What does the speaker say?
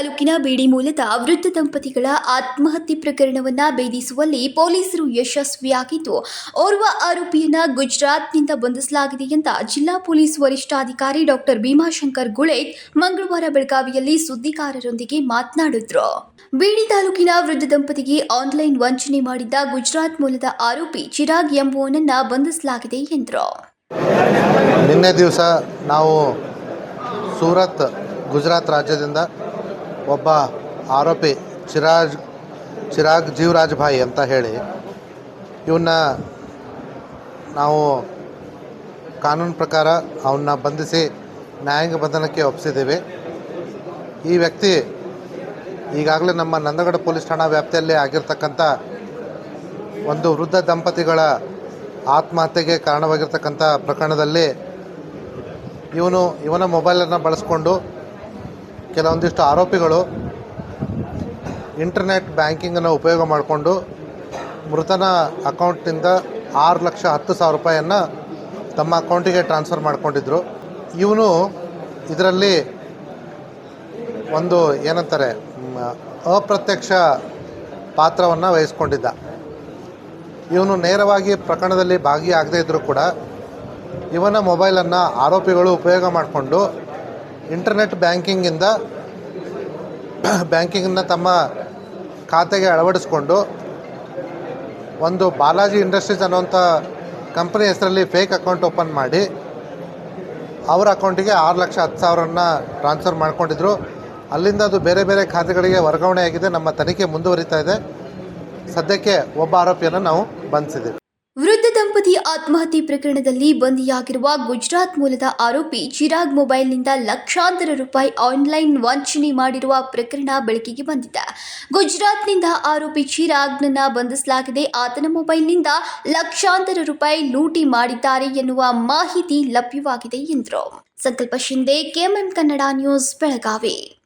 ತಾಲೂಕಿನ ಬೇಡಿ ಮೂಲದ ವೃದ್ಧ ದಂಪತಿಗಳ ಆತ್ಮಹತ್ಯೆ ಪ್ರಕರಣವನ್ನ ಭೇದಿಸುವಲ್ಲಿ ಪೊಲೀಸರು ಯಶಸ್ವಿಯಾಗಿದ್ದು, ಓರ್ವ ಆರೋಪಿಯನ್ನ ಗುಜರಾತ್ನಿಂದ ಬಂಧಿಸಲಾಗಿದೆ ಎಂದ ಜಿಲ್ಲಾ ಪೊಲೀಸ್ ವರಿಷ್ಠಾಧಿಕಾರಿ ಡಾಕ್ಟರ್ ಭೀಮಾಶಂಕರ್ ಗುಳೆ ಮಂಗಳವಾರ ಬೆಳಗಾವಿಯಲ್ಲಿ ಸುದ್ದಿಗಾರರೊಂದಿಗೆ ಮಾತನಾಡಿದ್ರು. ಬೇಡಿ ತಾಲೂಕಿನ ವೃದ್ಧ ದಂಪತಿಗೆ ಆನ್ಲೈನ್ ವಂಚನೆ ಮಾಡಿದ್ದ ಗುಜರಾತ್ ಮೂಲದ ಆರೋಪಿ ಚಿರಾಗ್ ಎಂಬುವನನ್ನ ಬಂಧಿಸಲಾಗಿದೆ ಎಂದರು. ನಿನ್ನೆ ದಿವಸ ನಾವು ಸೂರತ್ ಗುಜರಾತ್ ರಾಜ್ಯದಿಂದ ಒಬ್ಬ ಆರೋಪಿ ಚಿರಾಜ್, ಚಿರಾಗ್ ಜೀವರಾಜ್ ಭಾಯಿ ಅಂತ ಹೇಳಿ ಇವನ್ನ ನಾವು ಕಾನೂನು ಪ್ರಕಾರ ಅವನ್ನ ಬಂಧಿಸಿ ನ್ಯಾಯಾಂಗ ಬಂಧನಕ್ಕೆ ಒಪ್ಪಿಸಿದ್ದೀವಿ ಈ ವ್ಯಕ್ತಿ ಈಗಾಗಲೇ ನಮ್ಮ ನಂದಗಡ ಪೊಲೀಸ್ ಠಾಣಾ ವ್ಯಾಪ್ತಿಯಲ್ಲಿ ಆಗಿರ್ತಕ್ಕಂಥ ಒಂದು ವೃದ್ಧ ದಂಪತಿಗಳ ಆತ್ಮಹತ್ಯೆಗೆ ಕಾರಣವಾಗಿರ್ತಕ್ಕಂಥ ಪ್ರಕರಣದಲ್ಲಿ ಇವನು, ಇವನ ಮೊಬೈಲನ್ನು ಬಳಸ್ಕೊಂಡು ಕೆಲವೊಂದಿಷ್ಟು ಆರೋಪಿಗಳು ಇಂಟರ್ನೆಟ್ ಬ್ಯಾಂಕಿಂಗನ್ನು ಉಪಯೋಗ ಮಾಡಿಕೊಂಡು ಮೃತನ ಅಕೌಂಟ್ನಿಂದ ಆರು ಲಕ್ಷ ಹತ್ತು ಸಾವಿರ ರೂಪಾಯಿಯನ್ನು ತಮ್ಮ ಅಕೌಂಟಿಗೆ ಟ್ರಾನ್ಸ್ಫರ್ ಮಾಡ್ಕೊಂಡಿದ್ರು. ಇವನು ಇದರಲ್ಲಿ ಒಂದು ಏನಂತಾರೆ ಅಪ್ರತ್ಯಕ್ಷ ಪಾತ್ರವನ್ನು ವಹಿಸ್ಕೊಂಡಿದ್ದ. ಇವನು ನೇರವಾಗಿ ಪ್ರಕರಣದಲ್ಲಿ ಭಾಗಿಯಾಗದೇ ಇದ್ದರೂ ಕೂಡ ಇವನ ಮೊಬೈಲನ್ನು ಆರೋಪಿಗಳು ಉಪಯೋಗ ಮಾಡಿಕೊಂಡು ಇಂಟರ್ನೆಟ್ ಬ್ಯಾಂಕಿಂಗಿಂದ ಬ್ಯಾಂಕಿಂಗನ್ನು ತಮ್ಮ ಖಾತೆಗೆ ಅಳವಡಿಸ್ಕೊಂಡು, ಒಂದು ಬಾಲಾಜಿ ಇಂಡಸ್ಟ್ರೀಸ್ ಅನ್ನುವಂಥ ಕಂಪ್ನಿ ಹೆಸರಲ್ಲಿ ಫೇಕ್ ಅಕೌಂಟ್ ಓಪನ್ ಮಾಡಿ, ಅವರ ಅಕೌಂಟಿಗೆ ಆರು ಲಕ್ಷ ಹತ್ತು ಸಾವಿರನ ಟ್ರಾನ್ಸ್ಫರ್ ಮಾಡಿಕೊಂಡಿದ್ರು. ಅಲ್ಲಿಂದ ಅದು ಬೇರೆ ಬೇರೆ ಖಾತೆಗಳಿಗೆ ವರ್ಗಾವಣೆಯಾಗಿದೆ ನಮ್ಮ ತನಿಖೆ ಮುಂದುವರಿತಾ ಇದೆ. ಸದ್ಯಕ್ಕೆ ಒಬ್ಬ ಆರೋಪಿಯನ್ನು ನಾವು ಬಂಧಿಸಿದ್ದೀವಿ. ವೃದ್ಧ ದಂಪತಿ ಆತ್ಮಹತ್ಯೆ ಪ್ರಕರಣದಲ್ಲಿ ಬಂಧಿಯಾಗಿರುವ ಗುಜರಾತ್ ಮೂಲದ ಆರೋಪಿ ಚಿರಾಗ್ ಮೊಬೈಲ್ನಿಂದ ಲಕ್ಷಾಂತರ ರೂಪಾಯಿ ಆನ್ಲೈನ್ ವಂಚನೆ ಮಾಡಿರುವ ಪ್ರಕರಣ ಬೆಳಕಿಗೆ ಬಂದಿದೆ. ಗುಜರಾತ್ನಿಂದ ಆರೋಪಿ ಚಿರಾಗ್ನನ್ನ ಬಂಧಿಸಲಾಗಿದೆ. ಆತನ ಮೊಬೈಲ್ನಿಂದ ಲಕ್ಷಾಂತರ ರೂಪಾಯಿ ಲೂಟಿ ಮಾಡಿದ್ದಾರೆ ಎನ್ನುವ ಮಾಹಿತಿ ಲಭ್ಯವಾಗಿದೆ ಎಂದರು. Sankalp Shinde KMM Kannada news, Belagavi.